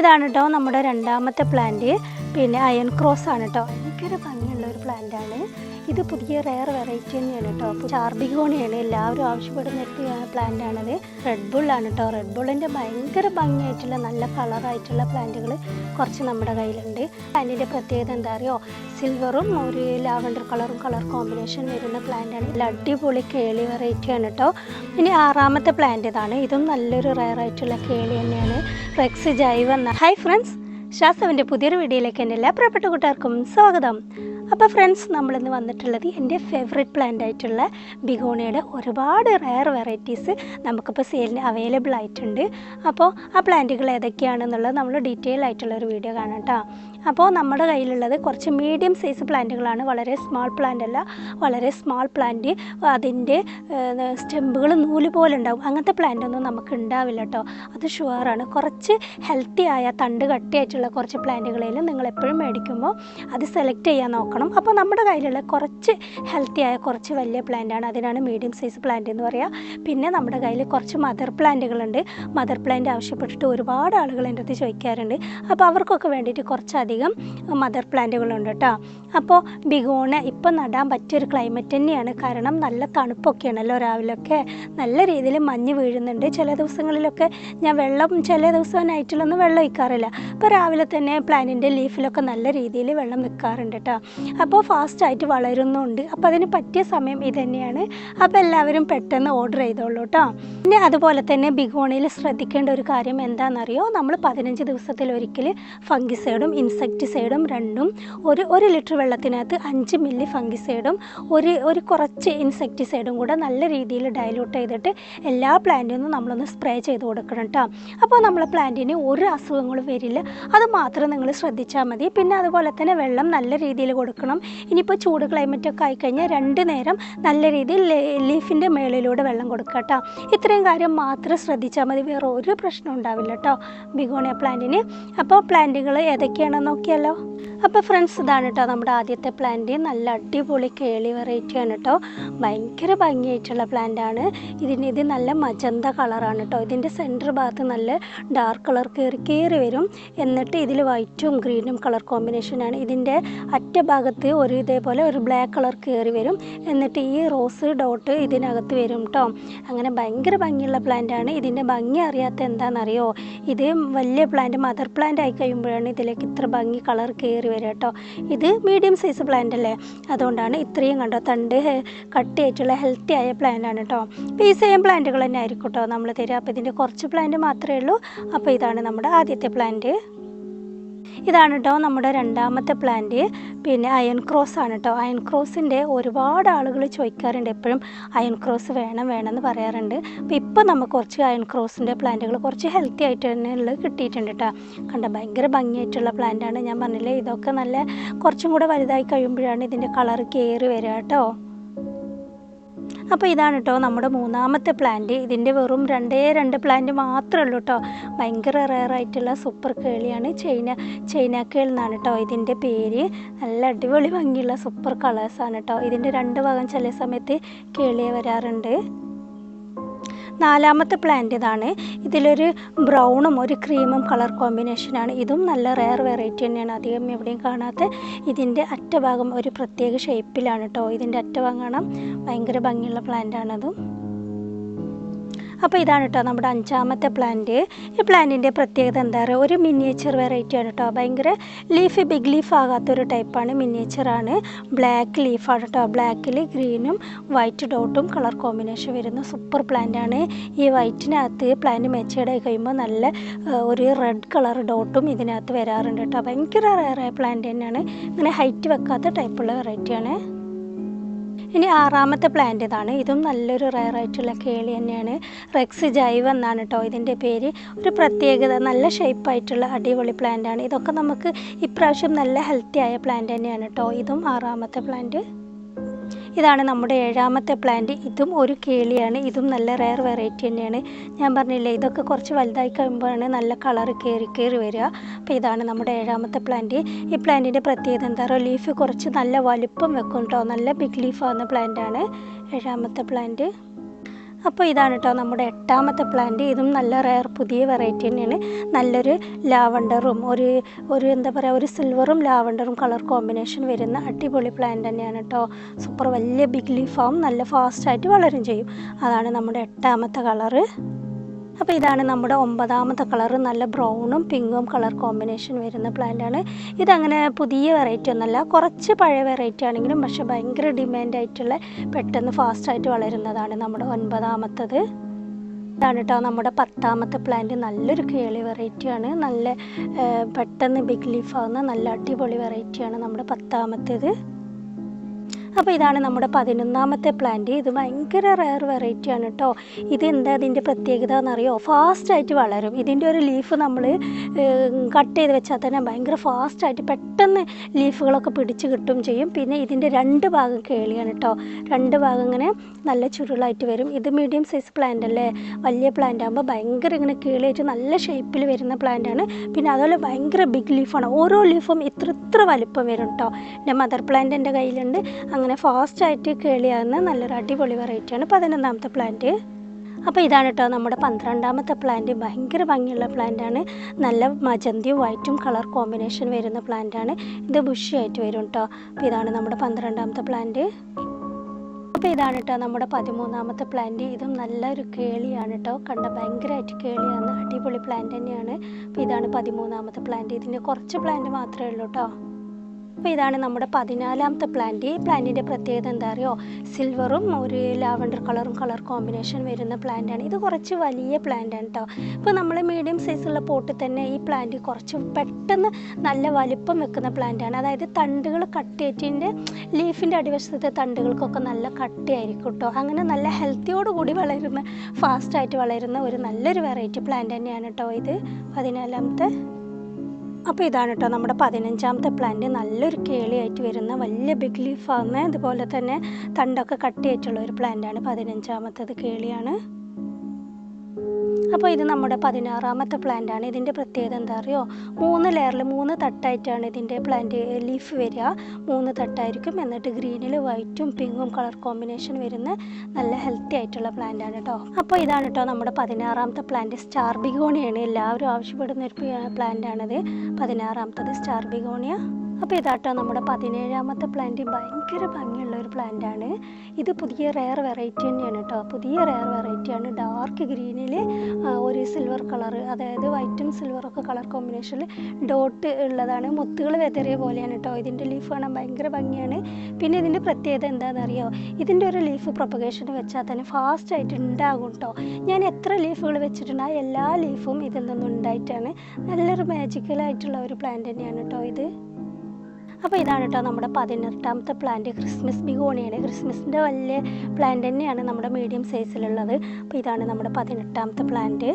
ഇതാണ് കേട്ടോ നമ്മുടെ രണ്ടാമത്തെ പ്ലാന്റ് പിന്നെ അയൺ ക്രോസ് ആണ് കേട്ടോ ഭയങ്കര ഭംഗിയുള്ള ഒരു പ്ലാന്റ് ആണ്. ഇത് പുതിയ റയർ വെറൈറ്റി തന്നെയാണ് കേട്ടോ ചാർബിഗോണിയാണ് എല്ലാവരും ആവശ്യപ്പെടുന്ന ഒരു പ്ലാന്റ് ആണത്. റെഡ് ബുള്ളാണ് കേട്ടോ റെഡ് ബുള്ളിന്റെ ഭയങ്കര ഭംഗിയായിട്ടുള്ള നല്ല കളറായിട്ടുള്ള പ്ലാന്റുകൾ കുറച്ച് നമ്മുടെ കയ്യിലുണ്ട്. പ്ലാന്റിന്റെ പ്രത്യേകത എന്താ അറിയോ? സിൽവറും ഒരു ലാവൻഡർ കളറും കളർ കോമ്പിനേഷൻ വരുന്ന പ്ലാന്റ് ആണ്. നല്ല അടിപൊളി കേളി വെറൈറ്റി ആണ് കേട്ടോ ഇനി ആറാമത്തെ പ്ലാന്റ് ഇതാണ്. ഇതും നല്ലൊരു റെയർ ആയിട്ടുള്ള കേളി തന്നെയാണ്. റെക്സ് ജൈവ ഹായ് ഫ്രണ്ട്സ് ശാസ്ത്രവിന്റെ പുതിയൊരു വീഡിയോയിലേക്ക് എന്റെ എല്ലാ പ്രിയപ്പെട്ട കൂട്ടുകാർക്കും സ്വാഗതം. അപ്പോൾ ഫ്രണ്ട്സ് നമ്മളിന്ന് വന്നിട്ടുള്ളത് എന്റെ ഫേവറേറ്റ് പ്ലാന്റ് ആയിട്ടുള്ള ബിഗോണിയുടെ ഒരുപാട് റയർ വെറൈറ്റീസ് നമുക്കിപ്പോൾ സെയിലിന് അവൈലബിൾ ആയിട്ടുണ്ട്. അപ്പോൾ ആ പ്ലാന്റുകൾ ഏതൊക്കെയാണെന്നുള്ളത് നമ്മൾ ഡീറ്റെയിൽ ആയിട്ടുള്ള ഒരു വീഡിയോ കാണാം കേട്ടോ അപ്പോൾ നമ്മുടെ കയ്യിലുള്ളത് കുറച്ച് മീഡിയം സൈസ് പ്ലാന്റുകളാണ് വളരെ സ്മാൾ പ്ലാന്റ് അല്ല വളരെ സ്മാൾ പ്ലാന്റ് അതിന്റെ സ്റ്റെമ്പുകൾ നൂൽ പോലെ ഉണ്ടാവും. അങ്ങനത്തെ പ്ലാന്റ് ഒന്നും നമുക്ക് ഉണ്ടാവില്ല കേട്ടോ അത് ഷുവറാണ് കുറച്ച് ഹെൽത്തി ആയ തണ്ട് കട്ടിയായിട്ടുള്ള കുറച്ച് പ്ലാന്റുകളിൽ നിങ്ങൾ എപ്പോഴും മേടിക്കുമ്പോൾ അത് സെലക്ട് ചെയ്യാൻ നോക്കണം. അപ്പോൾ നമ്മുടെ കയ്യിലുള്ള കുറച്ച് ഹെൽത്തി ആയ കുറച്ച് വലിയ പ്ലാന്റാണ് അതിനാണ് മീഡിയം സൈസ് പ്ലാന്റ് എന്ന് പറയുക പിന്നെ നമ്മുടെ കയ്യിൽ കുറച്ച് മദർ പ്ലാന്റുകളുണ്ട് മദർ പ്ലാന്റ് ആവശ്യപ്പെട്ടിട്ട് ഒരുപാട് ആളുകൾ എന്റെ അടുത്ത് ചോദിക്കാറുണ്ട്. അപ്പോൾ അവർക്കൊക്കെ വേണ്ടിയിട്ട് കുറച്ചധികം മദർ പ്ലാന്റുകളുണ്ട് കേട്ടോ അപ്പോൾ ബിഗോണ് ഇപ്പം നടാൻ പറ്റിയൊരു ക്ലൈമറ്റ് തന്നെയാണ്. കാരണം നല്ല തണുപ്പൊക്കെയാണല്ലോ രാവിലെയൊക്കെ നല്ല രീതിയിൽ മഞ്ഞ് വീഴുന്നുണ്ട്. ചില ദിവസങ്ങളിലൊക്കെ ഞാൻ വെള്ളം ചില ദിവസം നൈറ്റിലൊന്നും വെള്ളം ഒഴിക്കാറില്ല. അപ്പോൾ രാവിലെ തന്നെ പ്ലാന്റിന്റെ ലീഫിലൊക്കെ നല്ല രീതിയിൽ വെള്ളം നിൽക്കാറുണ്ട് കേട്ടോ അപ്പോൾ ഫാസ്റ്റായിട്ട് വളരുന്നുണ്ട്. അപ്പോൾ അതിന് പറ്റിയ സമയം ഇത് തന്നെയാണ് അപ്പോൾ എല്ലാവരും പെട്ടെന്ന് ഓർഡർ ചെയ്തോളൂ കേട്ടോ. പിന്നെ അതുപോലെ തന്നെ ബിഗോണിയിൽ ശ്രദ്ധിക്കേണ്ട ഒരു കാര്യം എന്താണെന്നറിയോ? നമ്മൾ പതിനഞ്ച് ദിവസത്തിലൊരിക്കൽ ഫംഗിസൈഡും ഇൻസെക്ടിസൈഡും രണ്ടും ഒരു ഒരു ലിറ്റർ വെള്ളത്തിനകത്ത് അഞ്ച് മില്ലി ഫംഗിസൈഡും ഒരു ഒരു കുറച്ച് ഇൻസെക്ടിസൈഡും കൂടെ നല്ല രീതിയിൽ ഡയലൂട്ട് ചെയ്തിട്ട് എല്ലാ പ്ലാന്റിനും നമ്മളൊന്ന് സ്പ്രേ ചെയ്ത് കൊടുക്കണം കേട്ടോ. അപ്പോൾ നമ്മളെ പ്ലാന്റിന് ഒരു അസുഖങ്ങളും വരില്ല. അത് മാത്രം നിങ്ങൾ ശ്രദ്ധിച്ചാൽ മതി. പിന്നെ അതുപോലെ തന്നെ വെള്ളം നല്ല രീതിയിൽ കൊടുക്കണം. ഇനിയിപ്പോൾ ചൂട് ക്ലൈമറ്റ് ഒക്കെ ആയിക്കഴിഞ്ഞാൽ രണ്ട് നേരം നല്ല രീതിയിൽ ലീഫിന്റെ മേളിലൂടെ വെള്ളം കൊടുക്കുക കേട്ടോ ഇത്രയും കാര്യം മാത്രം ശ്രദ്ധിച്ചാൽ മതി. വേറെ ഒരു പ്രശ്നം ഉണ്ടാവില്ല കേട്ടോ ബിഗോണിയ പ്ലാന്റിന് അപ്പോൾ പ്ലാന്റുകൾ ഏതൊക്കെയാണെന്ന് നോക്കിയല്ലോ അപ്പോൾ ഫ്രണ്ട്സ് ഇതാണ് കേട്ടോ നമ്മുടെ ആദ്യത്തെ പ്ലാന്റ് നല്ല അടിപൊളി കേളി വെറൈറ്റി ആണ് കേട്ടോ ഭയങ്കര ഭംഗിയായിട്ടുള്ള പ്ലാന്റ് ആണ്. ഇതിന് ഇത് നല്ല മജന്ത കളറാണ് കേട്ടോ ഇതിന്റെ സെന്റർ ഭാഗത്ത് നല്ല ഡാർക്ക് കളർ കയറി കയറി വരും. എന്നിട്ട് ഇതിൽ വൈറ്റും ഗ്രീനും കളർ കോമ്പിനേഷനാണ് ഇതിന്റെ അറ്റ ഭാഗത്ത് ഒരു ഇതേപോലെ ഒരു ബ്ലാക്ക് കളർ കയറി വരും. എന്നിട്ട് ഈ റോസ് ഡോട്ട് ഇതിനകത്ത് വരും കേട്ടോ അങ്ങനെ ഭയങ്കര ഭംഗിയുള്ള പ്ലാന്റ് ആണ്. ഇതിന്റെ ഭംഗി അറിയാത്ത എന്താണെന്നറിയോ? ഇത് വലിയ പ്ലാന്റ് മദർ പ്ലാന്റ് ആയി കഴിയുമ്പോഴാണ് ഇതിലേക്ക് ഇത്ര ഭംഗി കളർ കയറി വരിക കേട്ടോ. ഇത് മീഡിയം സൈസ് പ്ലാന്റ് അല്ലേ? അതുകൊണ്ടാണ് ഇത്രയും കണ്ടോ തണ്ട് കട്ടിയായിട്ടുള്ള ഹെൽത്തി ആയ പ്ലാന്റ് ആണ് കേട്ടോ. ഈ സെയിം പ്ലാന്റുകൾ തന്നെ ആയിരിക്കും കേട്ടോ നമ്മൾ തരിക. അപ്പോൾ ഇതിന്റെ കുറച്ച് പ്ലാന്റ് മാത്രമേ ഉള്ളൂ. അപ്പോൾ ഇതാണ് നമ്മുടെ ആദ്യത്തെ പ്ലാന്റ് ഇതാണ് കേട്ടോ നമ്മുടെ രണ്ടാമത്തെ പ്ലാന്റ് പിന്നെ അയൺ ക്രോസ് ആണ് കേട്ടോ അയൺ ക്രോസിന്റെ ഒരുപാട് ആളുകൾ ചോദിക്കാറുണ്ട് എപ്പോഴും അയൺ ക്രോസ് വേണം വേണം എന്ന് പറയാറുണ്ട്. അപ്പോൾ ഇപ്പോൾ നമുക്ക് കുറച്ച് അയൺ ക്രോസിന്റെ പ്ലാന്റുകൾ കുറച്ച് ഹെൽത്തി ആയിട്ട് തന്നെ ഉള്ളത് കിട്ടിയിട്ടുണ്ട് കേട്ടോ കണ്ട ഭയങ്കര ഭംഗിയായിട്ടുള്ള പ്ലാന്റാണ് ഞാൻ പറഞ്ഞില്ലേ ഇതൊക്കെ നല്ല കുറച്ചും കൂടെ വലുതായി കഴിയുമ്പോഴാണ് ഇതിന്റെ കളർ കയറി വരിക കേട്ടോ അപ്പോൾ ഇതാണ് കേട്ടോ നമ്മുടെ മൂന്നാമത്തെ പ്ലാന്റ് ഇതിന്റെ വെറും രണ്ടേ രണ്ട് പ്ലാന്റ് മാത്രമേ ഉള്ളൂ കേട്ടോ ഭയങ്കര റയറായിട്ടുള്ള സൂപ്പർ കേളിയാണ് ചൈന ചൈന കേൾ എന്നാണ് കേട്ടോ ഇതിന്റെ പേര്. നല്ല അടിപൊളി ഭംഗിയുള്ള സൂപ്പർ കളേഴ്സാണ് കേട്ടോ ഇതിന്റെ രണ്ട് ഭാഗം ചില സമയത്ത് കേളിയെ വരാറുണ്ട്. നാലാമത്തെ പ്ലാന്റ് ഇതാണ്. ഇതിലൊരു ബ്രൗണും ഒരു ക്രീമും കളർ കോമ്പിനേഷനാണ് ഇതും നല്ല റെയർ വെറൈറ്റി തന്നെയാണ്. അധികം എവിടെയും കാണാത്ത ഇതിന്റെ അറ്റഭാഗം ഒരു പ്രത്യേക ഷേപ്പിലാണ് കേട്ടോ ഇതിന്റെ അറ്റഭാഗം കാണാം ഭയങ്കര ഭംഗിയുള്ള പ്ലാന്റ് ആണതും അപ്പോൾ ഇതാണ് കേട്ടോ നമ്മുടെ അഞ്ചാമത്തെ പ്ലാന്റ് ഈ പ്ലാന്റിന്റെ പ്രത്യേകത എന്താ പറയുക ഒരു മിനിയേച്ചർ വെറൈറ്റി ആണ് കേട്ടോ. ഭയങ്കര ലീഫ് ബിഗ് ലീഫ് ആകാത്തൊരു ടൈപ്പാണ് മിനിയേച്ചറാണ് ബ്ലാക്ക് ലീഫാണ് കേട്ടോ. ബ്ലാക്കിൽ ഗ്രീനും വൈറ്റ് ഡോട്ടും കളർ കോമ്പിനേഷൻ വരുന്ന സൂപ്പർ പ്ലാന്റ് ആണ്. ഈ വൈറ്റിനകത്ത് പ്ലാന്റ് മെച്ചേർഡായി കഴിയുമ്പോൾ നല്ല ഒരു റെഡ് കളർ ഡോട്ടും ഇതിനകത്ത് വരാറുണ്ട് കേട്ടോ. ഭയങ്കര റയറായ പ്ലാന്റ് തന്നെയാണ്. ഇങ്ങനെ ഹൈറ്റ് വെക്കാത്ത ടൈപ്പുള്ള വെറൈറ്റിയാണ് ഇനി ആറാമത്തെ പ്ലാന്റ് ഇതാണ്. ഇതും നല്ലൊരു റയർ ആയിട്ടുള്ള കേളി തന്നെയാണ്. റെക്സ് ജൈവ് എന്നാണ് കേട്ടോ ഇതിന്റെ പേര്. ഒരു പ്രത്യേകത നല്ല ഷേപ്പായിട്ടുള്ള അടിപൊളി പ്ലാന്റ് ആണ്. ഇതൊക്കെ നമുക്ക് ഇപ്രാവശ്യം നല്ല ഹെൽത്തി ആയ പ്ലാന്റ് തന്നെയാണ് കേട്ടോ ഇതും ആറാമത്തെ പ്ലാന്റ് ഇതാണ് നമ്മുടെ ഏഴാമത്തെ പ്ലാന്റ് ഇതും ഒരു കേളിയാണ്. ഇതും നല്ല റയർ വെറൈറ്റി തന്നെയാണ്. ഞാൻ പറഞ്ഞില്ലേ ഇതൊക്കെ കുറച്ച് വലുതായി കഴിയുമ്പോഴാണ് നല്ല കളർ കയറി കയറി വരിക. അപ്പോൾ ഇതാണ് നമ്മുടെ ഏഴാമത്തെ പ്ലാന്റ് ഈ പ്ലാന്റിന്റെ പ്രത്യേകത എന്താ പറയുക ലീഫ് കുറച്ച് നല്ല വലുപ്പം വെക്കും കേട്ടോ നല്ല ബിഗ് ലീഫ് ആവുന്ന പ്ലാന്റാണ് ഏഴാമത്തെ പ്ലാന്റ് അപ്പോൾ ഇതാണ് കേട്ടോ നമ്മുടെ എട്ടാമത്തെ പ്ലാന്റ് ഇതും നല്ല റയർ പുതിയ വെറൈറ്റി തന്നെയാണ്. നല്ലൊരു ലാവണ്ടറും ഒരു ഒരു എന്താ പറയുക ഒരു സിൽവറും ലാവണ്ടറും കളർ കോമ്പിനേഷൻ വരുന്ന അടിപൊളി പ്ലാന്റ് തന്നെയാണ് കേട്ടോ. സൂപ്പർ വലിയ ബിഗ് ലീഫാവും നല്ല ഫാസ്റ്റായിട്ട് വളരും ചെയ്യും. അതാണ് നമ്മുടെ എട്ടാമത്തെ കളറ് അപ്പോൾ ഇതാണ് നമ്മുടെ ഒമ്പതാമത്തെ കളർ. നല്ല ബ്രൗണും പിങ്കും കളർ കോമ്പിനേഷൻ വരുന്ന പ്ലാന്റാണ് ഇതങ്ങനെ പുതിയ വെറൈറ്റി ഒന്നല്ല കുറച്ച് പഴയ വെറൈറ്റി ആണെങ്കിലും പക്ഷെ ഭയങ്കര ഡിമാൻഡായിട്ടുള്ള പെട്ടെന്ന് ഫാസ്റ്റായിട്ട് വളരുന്നതാണ് നമ്മുടെ ഒൻപതാമത്തത്. ഇതാണ് കേട്ടോ നമ്മുടെ പത്താമത്തെ പ്ലാന്റ് നല്ലൊരു കേളി വെറൈറ്റിയാണ് നല്ല പെട്ടെന്ന് ബിഗ് ലീഫ് ആവുന്ന നല്ല അടിപൊളി വെറൈറ്റിയാണ് നമ്മുടെ പത്താമത്തേത്. അപ്പോൾ ഇതാണ് നമ്മുടെ പതിനൊന്നാമത്തെ പ്ലാന്റ് ഇത് ഭയങ്കര റയർ വെറൈറ്റി ആണ് കേട്ടോ ഇത് എന്താ ഇതിന്റെ പ്രത്യേകത എന്നറിയോ? ഫാസ്റ്റായിട്ട് വളരും. ഇതിന്റെ ഒരു ലീഫ് നമ്മൾ കട്ട് ചെയ്ത് വെച്ചാൽ തന്നെ ഭയങ്കര ഫാസ്റ്റായിട്ട് പെട്ടെന്ന് ലീഫുകളൊക്കെ പിടിച്ച് കിട്ടും ചെയ്യും. പിന്നെ ഇതിന്റെ രണ്ട് ഭാഗം കേളിയാണ് കേട്ടോ രണ്ട് ഭാഗം ഇങ്ങനെ നല്ല ചുരുളായിട്ട് വരും. ഇത് മീഡിയം സൈസ് പ്ലാന്റ് അല്ലേ? വലിയ പ്ലാന്റ് ആകുമ്പോൾ ഭയങ്കര ഇങ്ങനെ കീളിയായിട്ട് നല്ല ഷേപ്പിൽ വരുന്ന പ്ലാന്റ് ആണ്. പിന്നെ അതുപോലെ ഭയങ്കര ബിഗ് ലീഫാണ് ഓരോ ലീഫും ഇത്ര ഇത്ര വലിപ്പം വരും കേട്ടോ എന്റെ മദർ പ്ലാന്റ് എന്റെ കയ്യിലുണ്ട്. അങ്ങനെ ഫാസ്റ്റായിട്ട് കേളിയാകുന്ന നല്ലൊരു അടിപൊളി വെറൈറ്റിയാണ് പതിനൊന്നാമത്തെ പ്ലാന്റ് അപ്പോൾ ഇതാണ് കേട്ടോ നമ്മുടെ പന്ത്രണ്ടാമത്തെ പ്ലാന്റ് ഭയങ്കര ഭംഗിയുള്ള പ്ലാന്റാണ് നല്ല മജന്തിയും വൈറ്റും കളർ കോമ്പിനേഷൻ വരുന്ന പ്ലാന്റാണ് ഇത് ബുഷിയായിട്ട് വരും കേട്ടോ അപ്പോൾ ഇതാണ് നമ്മുടെ പന്ത്രണ്ടാമത്തെ പ്ലാന്റ് അപ്പോൾ ഇതാണ് കേട്ടോ നമ്മുടെ പതിമൂന്നാമത്തെ പ്ലാന്റ് ഇതും നല്ലൊരു കേളിയാണ് കേട്ടോ കണ്ട ഭയങ്കരമായിട്ട് കേളിയാണ് അടിപൊളി പ്ലാന്റ് തന്നെയാണ്. അപ്പോൾ ഇതാണ് പതിമൂന്നാമത്തെ പ്ലാന്റ് ഇതിന്റെ കുറച്ച് പ്ലാന്റ് മാത്രമേ ഉള്ളൂ കേട്ടോ അപ്പോൾ ഇതാണ് നമ്മുടെ പതിനാലാമത്തെ പ്ലാന്റ് ഈ പ്ലാന്റിന്റെ പ്രത്യേകത എന്താ അറിയോ? സിൽവറും ഒരു ലാവൻഡർ കളറും കളർ കോമ്പിനേഷൻ വരുന്ന പ്ലാന്റാണ് ഇത് കുറച്ച് വലിയ പ്ലാന്റാണ് കേട്ടോ ഇപ്പോൾ നമ്മൾ മീഡിയം സൈസുള്ള പോട്ടിൽ തന്നെ ഈ പ്ലാന്റ് കുറച്ച് പെട്ടെന്ന് നല്ല വലിപ്പം വെക്കുന്ന പ്ലാന്റാണ് അതായത് തണ്ടുകൾ കട്ടിയേറ്റിന്റെ ലീഫിന്റെ അടിവശത്തെ തണ്ടുകൾക്കൊക്കെ നല്ല കട്ടിയായിരിക്കും കേട്ടോ അങ്ങനെ നല്ല ഹെൽത്തിയോട് കൂടി വളരുന്ന ഫാസ്റ്റായിട്ട് വളരുന്ന ഒരു നല്ലൊരു വെറൈറ്റി പ്ലാന്റ് തന്നെയാണ് കേട്ടോ ഇത്. പതിനാലാമത്തെ അപ്പോൾ ഇതാണ് കേട്ടോ നമ്മുടെ പതിനഞ്ചാമത്തെ പ്ലാന്റ് നല്ലൊരു കേളിയായിട്ട് വരുന്ന വലിയ ബിഗ് ലീഫ് ആകുന്ന അതുപോലെ തന്നെ തണ്ടൊക്കെ കട്ടിയായിട്ടുള്ള ഒരു പ്ലാന്റാണ് പതിനഞ്ചാമത്തത് കേളിയാണ്. അപ്പോൾ ഇത് നമ്മുടെ പതിനാറാമത്തെ പ്ലാന്റ് ആണ്. ഇതിന്റെ പ്രത്യേകത എന്താ അറിയോ? മൂന്ന് ലെയറിൽ മൂന്ന് തട്ടായിട്ടാണ് ഇതിന്റെ പ്ലാന്റ് ലീഫ് വരിക. മൂന്ന് തട്ടായിരിക്കും. എന്നിട്ട് ഗ്രീനിൽ വൈറ്റും പിങ്കും കളർ കോമ്പിനേഷൻ വരുന്ന നല്ല ഹെൽത്തി ആയിട്ടുള്ള പ്ലാന്റ് ആണ് കേട്ടോ അപ്പോൾ ഇതാണ് കേട്ടോ നമ്മുടെ പതിനാറാമത്തെ പ്ലാന്റ് സ്റ്റാർ ബിഗോണിയാണ് എല്ലാവരും ആവശ്യപ്പെടുന്ന ഒരു പ്ലാന്റ് ആണത്. പതിനാറാമത്തത് സ്റ്റാർ ബിഗോണിയ അപ്പോൾ ഇതാട്ടോ നമ്മുടെ പതിനേഴാമത്തെ പ്ലാന്റ് ഭയങ്കര ഭംഗിയുള്ള ഒരു പ്ലാന്റ് ആണ്. ഇത് പുതിയ റെയർ വെറൈറ്റി തന്നെയാണ് കേട്ടോ പുതിയ റെയർ വെറൈറ്റിയാണ് ഡാർക്ക് ഗ്രീനിൽ ഒരു സിൽവർ കളർ അതായത് വൈറ്റും സിൽവറും ഒക്കെ കളർ കോമ്പിനേഷനിൽ ഡോട്ട് ഉള്ളതാണ്. മുത്തുകൾ വെതറിയ പോലെയാണ് കേട്ടോ ഇതിന്റെ ലീഫ് കാണാൻ ഭയങ്കര ഭംഗിയാണ്. പിന്നെ ഇതിന്റെ പ്രത്യേകത എന്താണെന്നറിയോ ഇതിന്റെ ഒരു ലീഫ് പ്രൊപ്പഗേഷൻ വെച്ചാൽ തന്നെ ഫാസ്റ്റ് ആയിട്ട് ഉണ്ടാകും കേട്ടോ ഞാൻ എത്ര ലീഫുകൾ വെച്ചിട്ടുണ്ട് ആ എല്ലാ ലീഫും ഇതിൽ നിന്നും ഉണ്ടായിട്ടാണ്. നല്ലൊരു മാജിക്കലായിട്ടുള്ള ഒരു പ്ലാന്റ് തന്നെയാണ് കേട്ടോ ഇത്. അപ്പോൾ ഇതാണ് കേട്ടോ നമ്മുടെ പതിനെട്ടാമത്തെ പ്ലാന്റ് ക്രിസ്മസ് ബിഗോണിയാണ് ക്രിസ്മസിന്റെ വലിയ പ്ലാന്റ് തന്നെയാണ് നമ്മുടെ മീഡിയം സൈസിലുള്ളത് അപ്പോൾ ഇതാണ് നമ്മുടെ പതിനെട്ടാമത്തെ പ്ലാന്റ്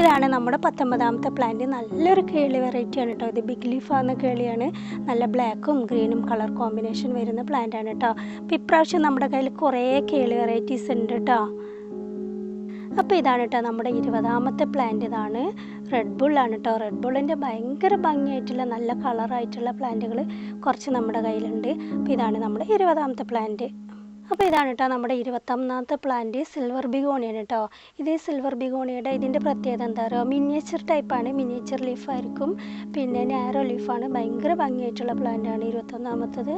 ഇതാണ് നമ്മുടെ പത്തൊമ്പതാമത്തെ പ്ലാന്റ് നല്ലൊരു കേളി വെറൈറ്റിയാണ് കേട്ടോ. ഇത് ബിഗ് ലീഫ് ആകുന്ന കേളിയാണ്. നല്ല ബ്ലാക്കും ഗ്രീനും കളർ കോമ്പിനേഷൻ വരുന്ന പ്ലാന്റ് ആണ് കേട്ടോ. അപ്പോൾ ഇപ്രാവശ്യം നമ്മുടെ കയ്യിൽ കുറേ കേളി വെറൈറ്റീസ് ഉണ്ട് കേട്ടോ. അപ്പോൾ ഇതാണ് കേട്ടോ നമ്മുടെ ഇരുപതാമത്തെ പ്ലാന്റ് ഇതാണ് റെഡ് ബുള്ളാണ് കേട്ടോ റെഡ് ബുള്ളിന്റെ ഭയങ്കര ഭംഗിയായിട്ടുള്ള നല്ല കളറായിട്ടുള്ള പ്ലാന്റുകൾ കുറച്ച് നമ്മുടെ കയ്യിലുണ്ട്. അപ്പോൾ ഇതാണ് നമ്മുടെ ഇരുപതാമത്തെ പ്ലാന്റ് അപ്പോൾ ഇതാണ് കേട്ടോ നമ്മുടെ ഇരുപത്തൊന്നാമത്തെ പ്ലാന്റ് സിൽവർ ബിഗോണിയാണ് കേട്ടോ ഇത് സിൽവർ ബിഗോണിയുടെ ഇതിന്റെ പ്രത്യേകത എന്താ പറയുക മിനിയേച്ചർ ടൈപ്പാണ് മിനിയേച്ചർ ലീഫായിരിക്കും പിന്നെ നാരോ ലീഫാണ് ഭയങ്കര ഭംഗിയായിട്ടുള്ള പ്ലാന്റാണ് ഇരുപത്തൊന്നാമത്തത്.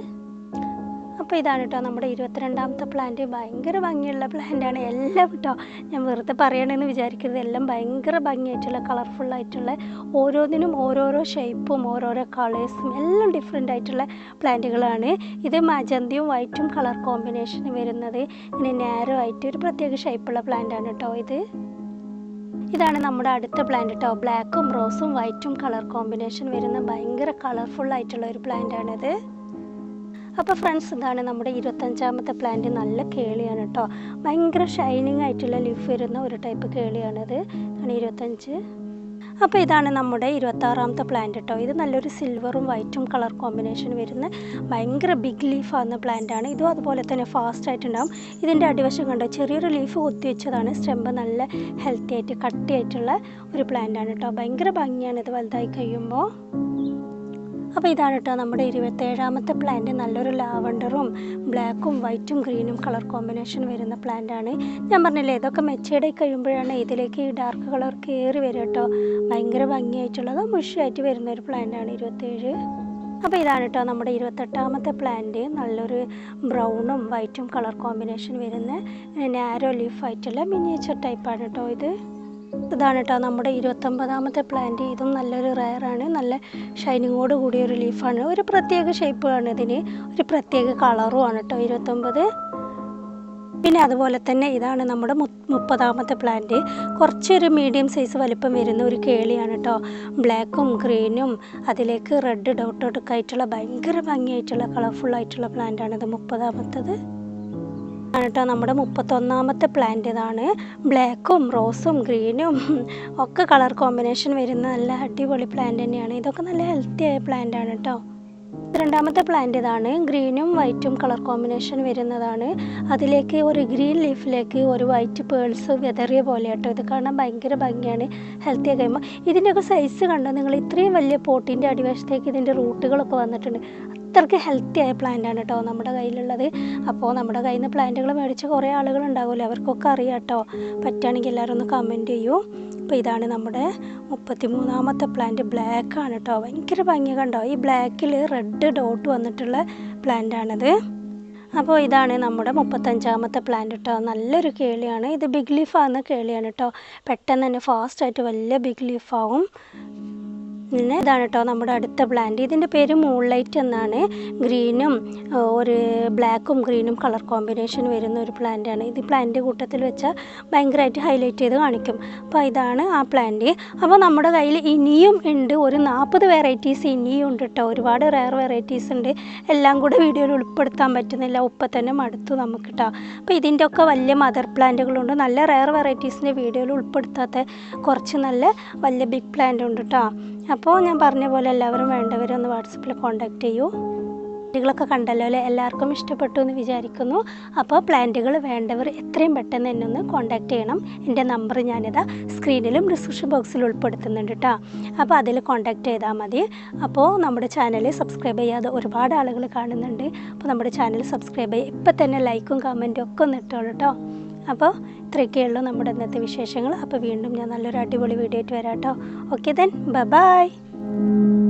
അപ്പോൾ ഇതാണ് കേട്ടോ നമ്മുടെ ഇരുപത്തിരണ്ടാമത്തെ പ്ലാന്റ് ഭയങ്കര ഭംഗിയുള്ള പ്ലാന്റാണ് എല്ലാം കേട്ടോ ഞാൻ വെറുതെ പറയണമെന്ന് വിചാരിക്കരുത്. എല്ലാം ഭയങ്കര ഭംഗിയായിട്ടുള്ള കളർഫുള്ളായിട്ടുള്ള ഓരോന്നിനും ഓരോരോ ഷേപ്പും ഓരോരോ കളേഴ്സും എല്ലാം ഡിഫറെന്റ് ആയിട്ടുള്ള പ്ലാന്റുകളാണ് ഇത് മജന്തിയും വൈറ്റും കളർ കോമ്പിനേഷൻ വരുന്നത്. ഇങ്ങനെ നാരോ ആയിട്ട് ഒരു പ്രത്യേക ഷേപ്പുള്ള പ്ലാന്റാണ് കേട്ടോ ഇത്. ഇതാണ് നമ്മുടെ അടുത്ത പ്ലാന്റ് കേട്ടോ ബ്ലാക്കും റോസും വൈറ്റും കളർ കോമ്പിനേഷൻ വരുന്ന ഭയങ്കര കളർഫുൾ ആയിട്ടുള്ള ഒരു പ്ലാന്റ് ആണിത്. അപ്പോൾ ഫ്രണ്ട്സ് ഇതാണ് നമ്മുടെ ഇരുപത്തഞ്ചാമത്തെ പ്ലാന്റ് നല്ല കേളിയാണ് കേട്ടോ ഭയങ്കര ഷൈനിങ് ആയിട്ടുള്ള ലീഫ് വരുന്ന ഒരു ടൈപ്പ് കേളിയാണിത്. ഇതാണ് ഇരുപത്തഞ്ച്. അപ്പോൾ ഇതാണ് നമ്മുടെ ഇരുപത്താറാമത്തെ പ്ലാന്റ് കേട്ടോ ഇത് നല്ലൊരു സിൽവറും വൈറ്റും കളർ കോമ്പിനേഷൻ വരുന്ന ഭയങ്കര ബിഗ് ലീഫ് ആകുന്ന പ്ലാന്റ് ആണ്. ഇതും അതുപോലെ തന്നെ ഫാസ്റ്റ് ആയിട്ടുണ്ടാവും. ഇതിന്റെ അടിവശം കണ്ടോ? ചെറിയൊരു ലീഫ് കുത്തിവെച്ചതാണ് സ്റ്റെമ്പ് നല്ല ഹെൽത്തി ആയിട്ട് കട്ടിയായിട്ടുള്ള ഒരു പ്ലാന്റാണ് കേട്ടോ ഭയങ്കര ഭംഗിയാണ് ഇത് വലുതായി കഴിയുമ്പോൾ അപ്പോൾ ഇതാണ് കേട്ടോ നമ്മുടെ ഇരുപത്തേഴാമത്തെ പ്ലാന്റ് നല്ലൊരു ലാവണ്ടറും ബ്ലാക്കും വൈറ്റും ഗ്രീനും കളർ കോമ്പിനേഷൻ വരുന്ന പ്ലാന്റാണ് ഞാൻ പറഞ്ഞില്ലേ ഇതൊക്കെ മെച്ചേർഡ് കഴിയുമ്പോഴാണ് ഇതിലേക്ക് ഈ ഡാർക്ക് കളർ കയറി വരിക കേട്ടോ ഭയങ്കര ഭംഗിയായിട്ടുള്ളത് മുഷിയായിട്ട് വരുന്ന ഒരു പ്ലാന്റാണ് ഇരുപത്തേഴ്. അപ്പോൾ ഇതാണ് കേട്ടോ നമ്മുടെ ഇരുപത്തെട്ടാമത്തെ പ്ലാന്റ് നല്ലൊരു ബ്രൗണും വൈറ്റും കളർ കോമ്പിനേഷൻ വരുന്ന നാരോ ലീഫ് ആയിട്ടുള്ള മിനിയേച്ചർ ടൈപ്പാണ് കേട്ടോ ഇത്. ഇതാണ് കേട്ടോ നമ്മുടെ ഇരുപത്തൊമ്പതാമത്തെ പ്ലാന്റ് ഇതും നല്ലൊരു റയറാണ് നല്ല ഷൈനിങ്ങോട് കൂടിയ ഒരു ലീഫാണ് ഒരു പ്രത്യേക ഷേപ്പാണ് ഇതിന്. ഒരു പ്രത്യേക കളറും ആണ് കേട്ടോ ഇരുപത്തൊമ്പത്. പിന്നെ അതുപോലെ തന്നെ ഇതാണ് നമ്മുടെ മുപ്പതാമത്തെ പ്ലാന്റ് കുറച്ചൊരു മീഡിയം സൈസ് വലിപ്പം വരുന്ന ഒരു കേളിയാണ് കേട്ടോ. ബ്ലാക്കും ഗ്രീനും അതിലേക്ക് റെഡ് ഡോട്ട് ഡോട്ടൊക്കെ ആയിട്ടുള്ള ഭയങ്കര ഭംഗിയായിട്ടുള്ള കളർഫുൾ ആയിട്ടുള്ള പ്ലാന്റാണ് ഇത് മുപ്പതാമത്തത്. കേട്ടോ നമ്മുടെ മുപ്പത്തൊന്നാമത്തെ പ്ലാന്റ് ഇതാണ്. ബ്ലാക്കും റോസും ഗ്രീനും ഒക്കെ കളർ കോമ്പിനേഷൻ വരുന്ന നല്ല അടിപൊളി പ്ലാന്റ് തന്നെയാണ്. ഇതൊക്കെ നല്ല ഹെൽത്തി ആയ പ്ലാന്റ് ആണ് കേട്ടോ രണ്ടാമത്തെ പ്ലാന്റ് ഇതാണ്. ഗ്രീനും വൈറ്റും കളർ കോമ്പിനേഷൻ വരുന്നതാണ്. അതിലേക്ക് ഒരു ഗ്രീൻ ലീഫിലേക്ക് ഒരു വൈറ്റ് പേൾസ് വിതറിയ പോലെ കേട്ടോ ഇത് കാണാൻ ഭയങ്കര ഭംഗിയാണ്. ഹെൽത്തി ആയി കഴിയുമ്പോൾ ഇതിന്റെയൊക്കെ സൈസ് കണ്ടോ? നിങ്ങൾ ഇത്രയും വലിയ പോട്ടിന്റെ അടിവശത്തേക്ക് ഇതിന്റെ റൂട്ടുകളൊക്കെ വന്നിട്ടുണ്ട്. അത്രയ്ക്ക് ഹെൽത്തി ആയ പ്ലാന്റ് ആണ് കേട്ടോ നമ്മുടെ കയ്യിലുള്ളത്. അപ്പോൾ നമ്മുടെ കയ്യിൽ നിന്ന് പ്ലാന്റുകൾ മേടിച്ച കുറേ ആളുകൾ ഉണ്ടാവില്ലേ അവർക്കൊക്കെ അറിയാം കേട്ടോ പറ്റുകയാണെങ്കിൽ എല്ലാവരും ഒന്ന് കമന്റ് ചെയ്യൂ. അപ്പോൾ ഇതാണ് നമ്മുടെ മുപ്പത്തി മൂന്നാമത്തെ പ്ലാന്റ് ബ്ലാക്ക് ആണ് കേട്ടോ ഭയങ്കര ഭംഗി കണ്ടോ? ഈ ബ്ലാക്കിൽ റെഡ് ഡോട്ട് വന്നിട്ടുള്ള പ്ലാന്റ് ആണിത്. അപ്പോൾ ഇതാണ് നമ്മുടെ മുപ്പത്തഞ്ചാമത്തെ പ്ലാന്റ് കേട്ടോ നല്ലൊരു കേളിയാണ്. ഇത് ബിഗ് ലീഫ് ആകുന്ന കേളിയാണ് കേട്ടോ പെട്ടെന്ന് തന്നെ ഫാസ്റ്റായിട്ട് വലിയ ബിഗ് ലീഫ് ആവും. പിന്നെ ഇതാണ് കേട്ടോ നമ്മുടെ അടുത്ത പ്ലാന്റ് ഇതിന്റെ പേര് മൂൺലൈറ്റ് എന്നാണ്. ഗ്രീനും ഒരു ബ്ലാക്കും ഗ്രീനും കളർ കോമ്പിനേഷൻ വരുന്ന ഒരു പ്ലാന്റാണ് ഇത് പ്ലാന്റ് കൂട്ടത്തിൽ വെച്ചാൽ ഭയങ്കരമായിട്ട് ഹൈലൈറ്റ് ചെയ്ത് കാണിക്കും. അപ്പോൾ ഇതാണ് ആ പ്ലാന്റ് അപ്പോൾ നമ്മുടെ കയ്യിൽ ഇനിയും ഉണ്ട്. ഒരു നാൽപ്പത് വെറൈറ്റീസ് ഇനിയും ഉണ്ട് കേട്ടോ ഒരുപാട് റയർ വെറൈറ്റീസ് ഉണ്ട്. എല്ലാം കൂടെ വീഡിയോയിൽ ഉൾപ്പെടുത്താൻ പറ്റുന്നില്ല. ഉപ്പം തന്നെ മടുത്തു നമുക്ക് കേട്ടോ അപ്പോൾ ഇതിന്റെ ഒക്കെ വലിയ മദർ പ്ലാന്റുകളുണ്ട് നല്ല റയർ വെറൈറ്റീസിന്റെ വീഡിയോയിൽ ഉൾപ്പെടുത്താത്ത കുറച്ച് നല്ല വലിയ ബിഗ് പ്ലാന്റ് ഉണ്ട് കേട്ടോ അപ്പോൾ ഞാൻ പറഞ്ഞ പോലെ എല്ലാവരും വേണ്ടവരൊന്ന് വാട്സപ്പിൽ കോൺടാക്റ്റ് ചെയ്യൂ. പ്ലാന്റുകളൊക്കെ കണ്ടല്ലോ അല്ലേ? എല്ലാവർക്കും ഇഷ്ടപ്പെട്ടു എന്ന് വിചാരിക്കുന്നു. അപ്പോൾ പ്ലാന്റുകൾ വേണ്ടവർ എത്രയും പെട്ടെന്ന് എന്നെ ഒന്ന് കോൺടാക്റ്റ് ചെയ്യണം. എന്റെ നമ്പർ ഞാനിതാ സ്ക്രീനിലും ഡിസ്ക്രിപ്ഷൻ ബോക്സിലും ഉൾപ്പെടുത്തുന്നുണ്ട് കേട്ടോ. അപ്പോൾ അതിൽ കോൺടാക്റ്റ് ചെയ്താൽ മതി. അപ്പോൾ നമ്മുടെ ചാനൽ സബ്സ്ക്രൈബ് ചെയ്യാതെ ഒരുപാട് ആളുകൾ കാണുന്നുണ്ട്. അപ്പോൾ നമ്മുടെ ചാനൽ സബ്സ്ക്രൈബ് ചെയ്യുക ഇപ്പം തന്നെ ലൈക്കും കമന്റും ഒക്കെ ഒന്ന് ഇട്ടോളൂ കേട്ടോ. അപ്പോൾ ഇത്രയൊക്കെ ഉള്ളൂ നമ്മുടെ ഇന്നത്തെ വിശേഷങ്ങൾ. അപ്പോൾ വീണ്ടും ഞാൻ നല്ലൊരു അടിപൊളി വീഡിയോ ആയിട്ട് വരാം കേട്ടോ ഓക്കെ ദെൻ ബൈ